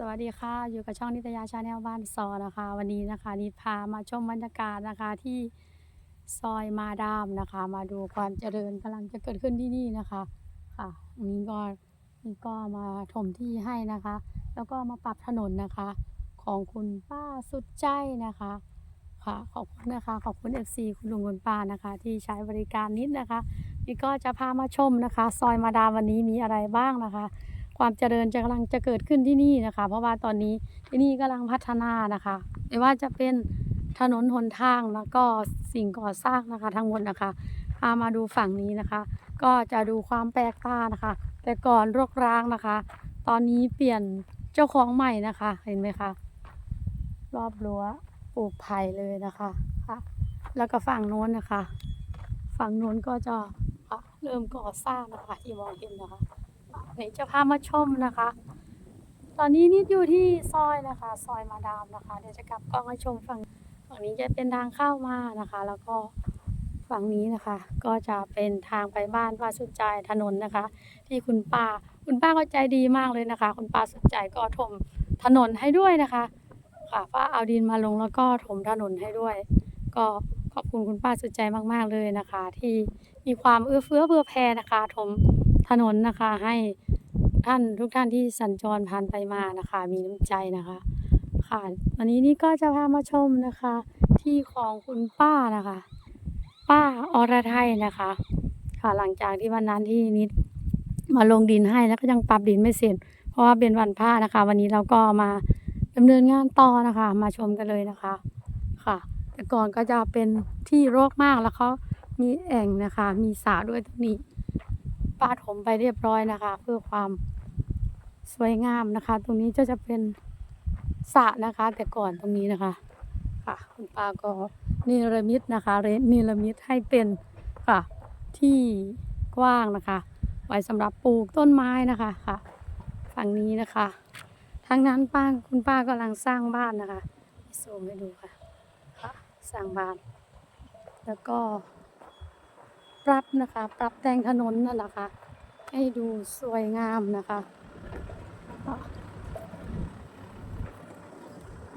สวัสดีค่ะ อยู่กับช่องนิตยาชาแนลบ้านซอนะคะ วันนี้นะคะนิดพามาชมบรรยากาศนะคะที่ซอยมาดามนะคะ มาดูความเจริญกำลังจะเกิดขึ้นที่นี่นะคะค่ะนนี้ก็นี่ก็มาถมที่ให้นะคะ แล้วก็มาปรับถนนนะคะ ของคุณป้าสุดใจนะคะค่ะขอบคุณนะคะ ขอบคุณ FC คุณลุงคุณป้านะคะ ที่ใช้บริการนิดนะคะนี่ก็จะพามาชมนะคะ ซอยมาดามวันนี้มีอะไรบ้างนะคะ ความเจริญจะกำลังจะเกิดขึ้นที่นี่นะคะ เพราะว่าตอนนี้ที่นี่กำลังพัฒนานะคะไม่ว่าจะเป็นถนนหนทางแล้วก็สิ่งก่อสร้างนะคะ ทั้งหมดนะคะพามาดูฝั่งนี้นะคะ ก็จะดูความแปลกตานะคะ แต่ก่อนรกร้างนะคะ ตอนนี้เปลี่ยนเจ้าของใหม่นะคะ เห็นไหมคะรอบรั้วปลูกไผ่เลยนะคะค่ะแล้วก็ฝั่งโน้นนะคะ ฝั่งโน้นก็จะะเริ่มก่อสร้างนะคะที่มองเห็นนะคะ นจะพามาชมนะคะ ตอนนี้นิดอยู่ที่ซอยนะคะ ซอยมาดามนะคะ เดี๋ยวจะกลับกล้องให้ชมฝั่งฝั่งนี้จะเป็นทางเข้ามานะคะ แล้วก็ฝั่งนี้นะคะ ก็จะเป็นทางไปบ้านป้าสุดใจถนนนะคะ ที่คุณป้าคุณป้าก็ใจดีมากเลยนะคะ คุณป้าสุดใจก็ถมถนนให้ด้วยนะคะ ค่ะป้าเอาดินมาลงแล้วก็ถมถนนให้ด้วย ก็ขอบคุณคุณป้าสุดใจมาก ๆเลยนะคะ ที่มีความเอื้อเฟื้อเผื่อแผ่นะคะถม ถนนนะคะให้ท่านทุกท่านที่สัญจรผ่านไปมานะคะ มีน้ำใจนะคะ ค่ะ วันนี้นี่ก็จะพามาชมนะคะ ที่ของคุณป้านะคะ ป้าอรไทยนะคะ ค่ะหลังจากที่วันนั้นที่นิดมาลงดินให้แล้วก็ยังปรับดินไม่เสร็จ เพราะว่าเป็นวันพระนะคะ วันนี้เราก็มาดำเนินงานต่อนะคะ มาชมกันเลยนะคะ ค่ะแต่ก่อนก็จะเป็นที่รกมากแล้วเขามีแอ่งนะคะ มีสระด้วยตรงนี้ ป้าถมไปเรียบร้อยนะคะ เพื่อความสวยงามนะคะ ตรงนี้ก็จะเป็นสระนะคะ แต่ก่อนตรงนี้นะคะค่ะคุณป้าก็เนรมิตนะคะเรเนรมิตให้เป็นค่ะ ที่กว้างนะคะ ไว้สำหรับปลูกต้นไม้นะคะค่ะ ฝั่งนี้นะคะทางนั้นป้าคุณป้ากำลังสร้างบ้านนะคะซูมให้ดูค่ะค่ะสร้างบ้าน แล้วก็ ปรับนะคะ ปรับแต่งถนนนั่นแหละค่ะ ให้ดูสวยงามนะคะ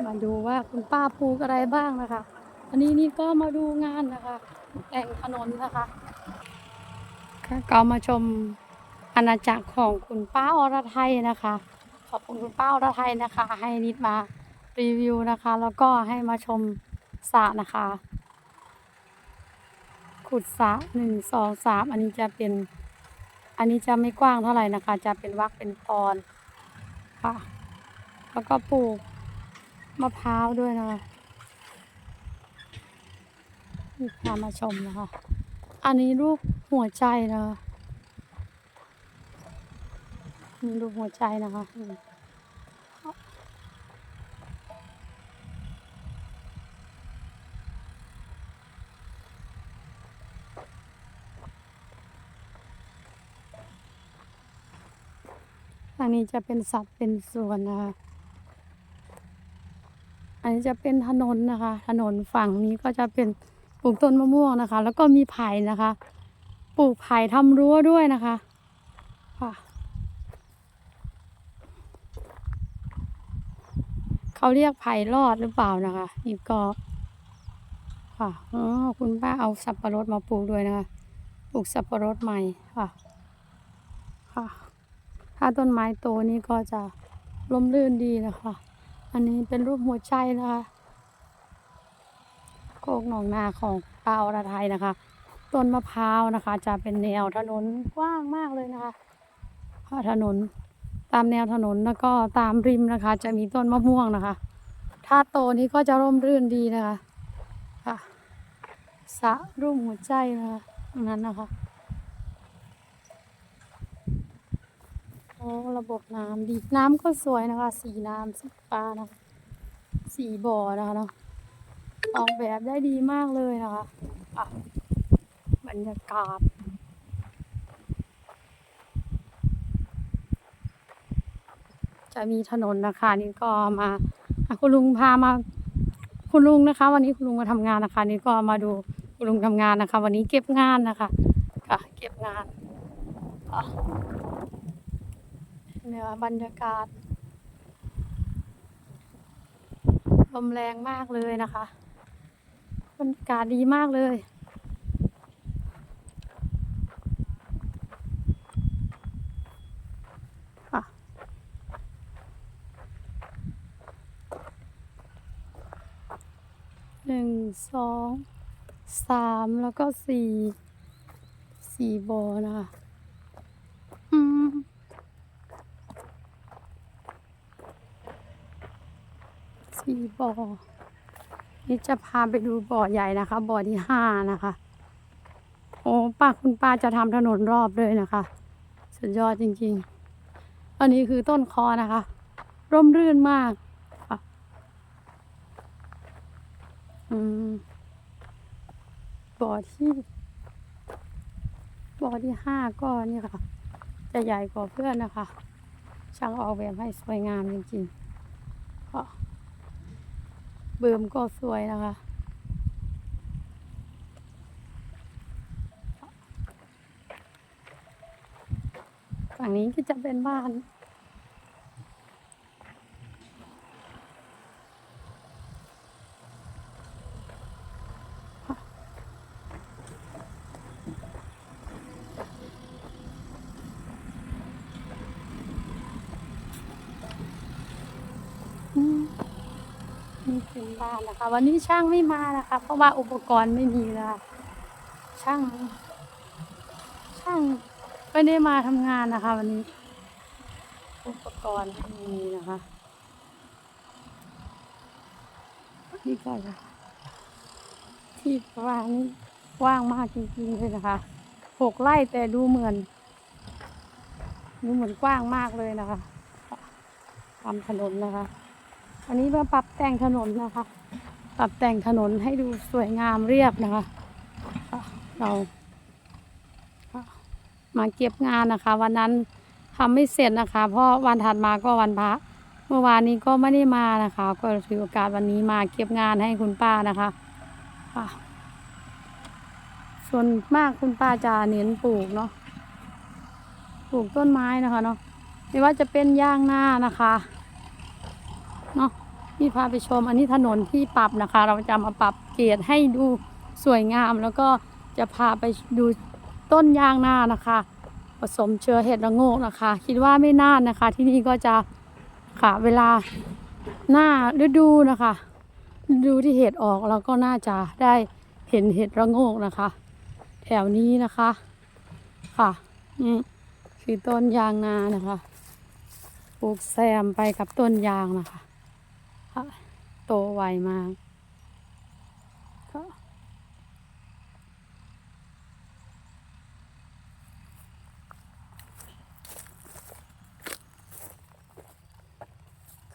มาดูว่าคุณป้าปลูกอะไรบ้างนะคะ อันนี้นี่ก็มาดูงานนะคะ แต่งถนนนะคะค่ะก็มาชมอาณาจักรของคุณป้าอรไทยนะคะ ขอบคุณคุณป้าอรไทยนะคะ ให้นิดมารีวิวนะคะ แล้วก็ให้มาชมสระนะคะ ขุดสระหนึ่งสองสามอันนี้จะเป็น อันนี้จะไม่กว้างเท่าไหร่นะคะ จะเป็นวักเป็นตอนค่ะ แล้วก็ปลูกมะพร้าวด้วยนะคะนี่พามาชมนะคะ อันนี้รูปหัวใจนะคะมีรูปหัวใจนะคะ อืมอันนี้จะเป็นสัตว์เป็นส่วนนะคะอันนี้จะเป็นถนนนะคะ ถนนฝั่งนี้ก็จะเป็นปลูกต้นมะม่วงนะคะ แล้วก็มีไผ่นะคะ ปลูกไผ่ทำรั้วด้วยนะคะค่ะเขาเรียกไผ่รอดหรือเปล่านะคะนี่ก็ค่ะอ๋อคุณป้าเอาสับปะรดมาปลูกด้วยนะคะ ปลูกสับปะรดใหม่ค่ะ ค่ะ ต้นไม้โตนี่ก็จะร่มรื่นดีนะคะ อันนี้เป็นรูปหัวใจนะคะโคกหนองนาของป้าอรไทยนะคะ ต้นมะพร้าวนะคะ จะเป็นแนวถนนกว้างมากเลยนะคะถนนตามแนวถนนแล้วก็ตามริมนะคะ จะมีต้นมะม่วงนะคะ ถ้าโตนี้ก็จะร่มรื่นดีนะคะค่ะสระรูปหัวใจนะคะนั้นนะคะ โอ้ระบบน้ำดี น้ำก็สวยนะคะ สีน้ำสีฟ้านะคะสีบ่อนะคะเนาะออกแบบได้ดีมากเลยนะคะอะบรรยากาศจะมีถนนนะคะนี่ก็มาคุณลุงพามา คุณลุงนะคะ วันนี้คุณลุงมาทำงานนะคะ นี่ก็มาดูคุณลุงทำงานนะคะ วันนี้เก็บงานนะคะ ค่ะ เก็บงานอะ เนี่ยบรรยากาศ ลมแรงมากเลยนะคะบรรยากาศดีมากเลย หนึ่งสองสามแล้วก็สี่สี่บอนะคะ อืมีบ่อ นี่จะพาไปดูบ่อใหญ่นะคะ บ่อที่ห้านะคะ โอ้ป้าคุณป้าจะทำถนนรอบเลยนะคะ สุดยอดจริงๆ อันนี้คือต้นคอนะคะ ร่มรื่นมากค่ะอืมบ่อที่บ่อที่ห้าก็นี่ค่ะ จะใหญ่กว่าเพื่อนนะคะ ช่างออกแบบให้สวยงามจริงๆก็ เบิ่มก็สวยนะคะ ฝั่งนี้ก็จะเป็นบ้าน อืม นี่เป็นบ้านนะคะ วันนี้ช่างไม่มานะคะ เพราะว่าอุปกรณ์ไม่มีนะคะช่าง ช่างไม่ได้มาทำงานนะคะ วันนี้ อุปกรณ์ไม่มีนะคะนี่ก็จะที่ว่างนี่ว่างมากจริงๆเลยนะคะหกไร่แต่ดูเหมือนดูเหมือนกว้างมากเลยนะคะทำถนนนะคะ อันนี้มาปรับแต่งถนนนะคะ ปรับแต่งถนนให้ดูสวยงามเรียบนะคะ เรามาเก็บงานนะคะ วันนั้นทำไม่เสร็จนะคะ เพราะวันถัดมาก็วันพระเมื่อวานนี้ก็ไม่ได้มานะคะ ก็ถือโอกาสวันนี้มาเก็บงานให้คุณป้านะคะค่ะส่วนมากคุณป้าจะเน้นปลูกเนาะปลูกต้นไม้นะคะเนาะไม่ว่าจะเป็นย่างหน้านะคะ เนาะนี่พาไปชมอันนี้ถนนที่ปรับนะคะ เราจะมาปรับเกรดให้ดูสวยงาม แล้วก็จะพาไปดูต้นยางนานะคะ ผสมเชื้อเห็ดระโงกนะคะ คิดว่าไม่น่านนะคะ ที่นี่ก็จะค่ะเวลาหน้าฤดูนะคะฤดูที่เห็ดออกเราก็น่าจะได้เห็นเห็ดระโงกนะคะ แถวนี้นะคะค่ะนี่คือต้นยางนานะคะปลูกแซมไปกับต้นยางนะคะ ค่ะ โตไวมากค่ะ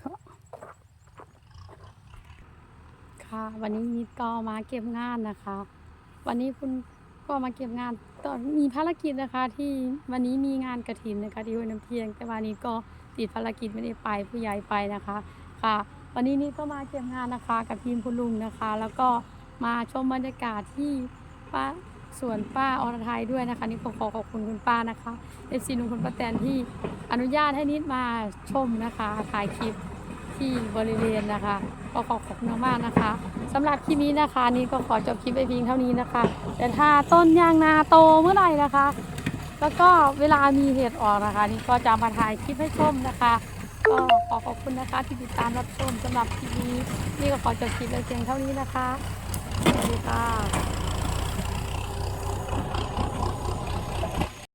ค่ะค่ะ วันนี้นิดก็มาเก็บงานนะคะ วันนี้คุณก็มาเก็บงานตอนมีภารกิจนะคะ ที่วันนี้มีงานกระถินนะคะที่ห้วยน้ำเพียง แต่วันนี้ก็ติดภารกิจไม่ได้ไปผู้ใหญ่ไปนะคะ ค่ะ วันนี้นี่ก็มาเก็บงานนะคะกับทีมคุณลุงนะคะ แล้วก็มาชมบรรยากาศที่ป้าสวนป้าอรไทยด้วยนะคะ นี่ขอขอขอบคุณคุณป้านะคะเอฟซีลุงคุณป้าแตนที่อนุญาตให้นิดมาชมนะคะถ่ายคลิปที่บริเวณนะคะก็ขอขอบคุณมากนะคะสำหรับคลิปนี้นะคะ นี่ก็ขอจบคลิปไปเพียงเท่านี้นะคะ แต่ถ้าต้นยางนาโตเมื่อไหร่นะคะ แล้วก็เวลามีเหตุออกนะคะ นี่ก็จะมาถ่ายคลิปให้ชมนะคะ ก็ขอขอบคุณนะคะที่ติดตามรับชมสำหรับทีนี้นี่ก็ขอจบคลิปไปเพียงเท่านี้นะคะสวัสดีค่ะ